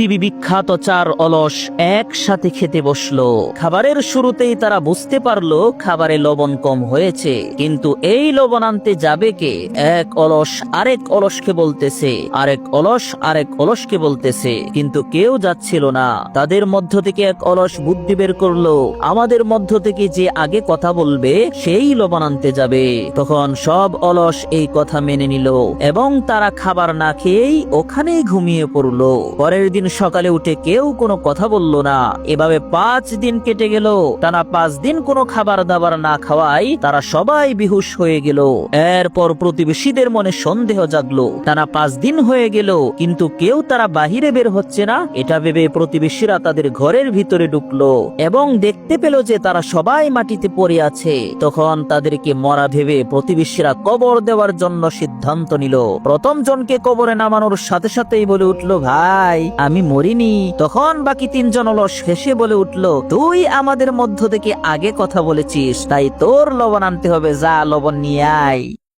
পৃথিবী বিখ্যাত চার অলস একসাথে খেতে বসল। খাবারের শুরুতেই তারা বুঝতে পারল খাবারে লবণ কম হয়েছে। কিন্তু এই লবণ আনতে যাবে কে? এক অলস আরেক অলসকে বলতেছে, আরেক অলস আরেক অলসকে বলতেছে। কিন্তু কেউ যাচ্ছিল না। তাদের মধ্য থেকে এক অলস বুদ্ধি বের করল, আমাদের মধ্য থেকে যে আগে কথা বলবে, সেই লবণ আনতে যাবে। তখন সব অলস এই কথা মেনে নিল এবং তারা খাবার না খেয়েই ওখানেই ঘুমিয়ে পড়ল। পরের দিন সকালে উঠে কেউ কোনো কথা বলল না। এভাবে পাঁচ দিন কেটে গেল। টানা পাঁচ দিন কোনো খাবার দাবার না খাওয়াই তারা সবাই বিহুশ হয়ে গেল। এরপর প্রতিবেশীদের মনে সন্দেহ জাগলো। টানা পাঁচ দিন হয়ে গেল, কিন্তু কেউ তারা বাহিরে বের হচ্ছে না। এটা ভেবে প্রতিবেশীরা তাদের ঘরের ভিতরে ঢুকলো এবং দেখতে পেল যে তারা সবাই মাটিতে পড়ে আছে। তখন তাদেরকে মরা ভেবে প্রতিবেশীরা কবর দেওয়ার জন্য সিদ্ধান্ত নিল। প্রথম জনকে কবরে নামানোর সাথে সাথেই বলে উঠল, ভাই, আমি মরিনি। তখন বাকি তিনজন অলস হেসে বলে উঠল, তুই আমাদের মধ্য থেকে আগে কথা বলেছিস, তাই তোর লবণ আনতে হবে, যা লবণ নিয়ে আয়।